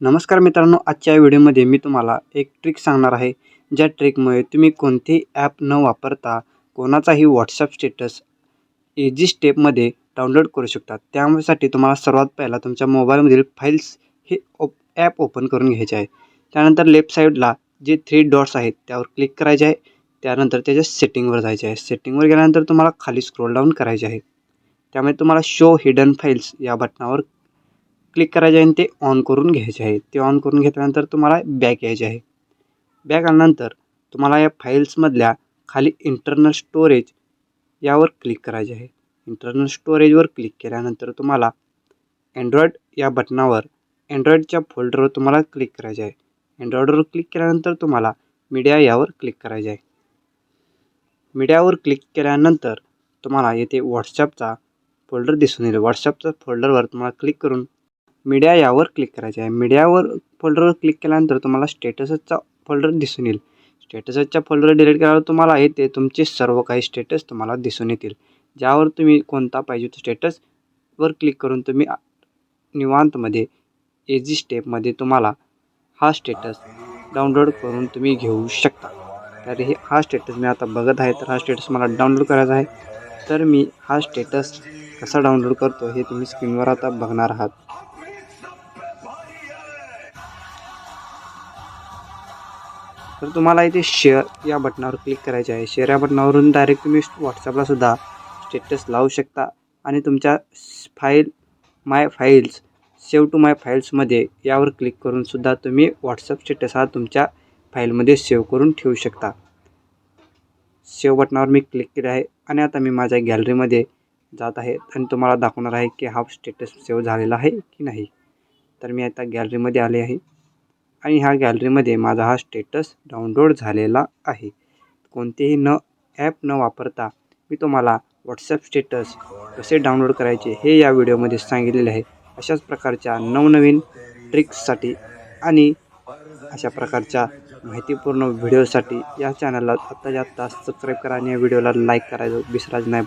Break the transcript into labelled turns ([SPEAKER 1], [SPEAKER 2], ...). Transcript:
[SPEAKER 1] नमस्कार मित्रांनो आजच्या व्हिडिओमध्ये मी तुम्हाला एक ट्रिक सांगणार आहे. ज्या ट्रिकमुळे तुम्ही कोणतेही ॲप न वापरता कोणाचाही व्हॉट्सअप स्टेटस इझी स्टेपमध्ये डाउनलोड करू शकता. त्यासाठी तुम्हाला सर्वात पहिला तुमच्या मोबाईलमधील फाईल्स हे ओप ॲप ओपन करून घ्यायचे आहे. त्यानंतर लेफ्ट साईडला जे थ्री डॉट्स आहेत त्यावर क्लिक करायचे आहे. त्यानंतर त्याच्या सेटिंगवर जायचे आहे. सेटिंगवर गेल्यानंतर तुम्हाला खाली स्क्रोल डाऊन करायचे आहे. त्यामुळे तुम्हाला शो हिडन फाईल्स या बटनावर क्लिक करायचे आहे आणि ते ऑन करून घ्यायचे आहे ते ऑन करून घेतल्यानंतर तुम्हाला बॅक यायचे आहे. बॅक आल्यानंतर तुम्हाला या फाईल्समधल्या खाली इंटरनल स्टोरेज यावर क्लिक करायचे आहे. इंटरनल स्टोरेजवर क्लिक केल्यानंतर तुम्हाला अँड्रॉईड या बटनावर अँड्रॉईडच्या फोल्डरवर तुम्हाला क्लिक करायचे आहे. अँड्रॉईडवर क्लिक केल्यानंतर तुम्हाला मीडिया यावर क्लिक करायचे आहे. मीडियावर क्लिक केल्यानंतर तुम्हाला येथे व्हॉट्सॲपचा फोल्डर दिसून येईल. व्हॉट्सॲपचा फोल्डरवर तुम्हाला क्लिक करून मीडिया यावर क्लिक करायचे आहे. मीडियावर फोल्डरवर क्लिक केल्यानंतर तुम्हाला स्टेटसचा फोल्डर दिसून येईल. स्टेटसच्या फोल्डर डिलीट केल्यावर तुम्हाला येते तुमचे सर्व काही स्टेटस तुम्हाला दिसून येतील. ज्यावर तुम्ही कोणता पाहिजे तो स्टेटसवर क्लिक करून तुम्ही निवांतमध्ये एजी स्टेपमध्ये तुम्हाला हा स्टेटस डाउनलोड करून तुम्ही घेऊ शकता. तर हे हा स्टेटस मी आता बघत आहे तर हा स्टेटस मला डाउनलोड करायचा आहे. तर मी हा स्टेटस कसा डाउनलोड करतो हे तुम्ही स्क्रीनवर आता बघणार आहात. तर तुम्हाला इथे शेअर या बटनावर क्लिक करायचे आहे. शेअर या बटनावरून डायरेक्ट तुम्ही व्हॉट्सअपला सुद्धा स्टेटस लावू शकता. आणि तुमच्या file my files save to my फाईल्समध्ये यावर क्लिक करून सुद्धा तुम्ही व्हॉट्सअप स्टेटस हा तुमच्या फाईलमध्ये सेव्ह करून ठेवू शकता. सेव्ह बटनावर मी क्लिक केले आहे आणि आता मी माझ्या गॅलरीमध्ये जात आहे आणि तुम्हाला दाखवणार आहे की हा स्टेटस सेव्ह झालेला आहे की नाही. तर मी आता गॅलरीमध्ये आले आहे. आणि ह्या गॅलरीमध्ये माझा हा स्टेटस डाउनलोड झालेला आहे. कोणतेही न ॲप न वापरता मी तुम्हाला व्हॉट्सअप स्टेटस कसे डाउनलोड करायचे हे या व्हिडिओमध्ये सांगितलेले आहे. अशाच प्रकारच्या नवनवीन ट्रिक्ससाठी आणि अशा प्रकारच्या माहितीपूर्ण व्हिडिओसाठी या चॅनलला आत्ताच्या आत्ता सबस्क्राईब करा आणि या व्हिडिओला लाईक करायचं विसरायचं नाही.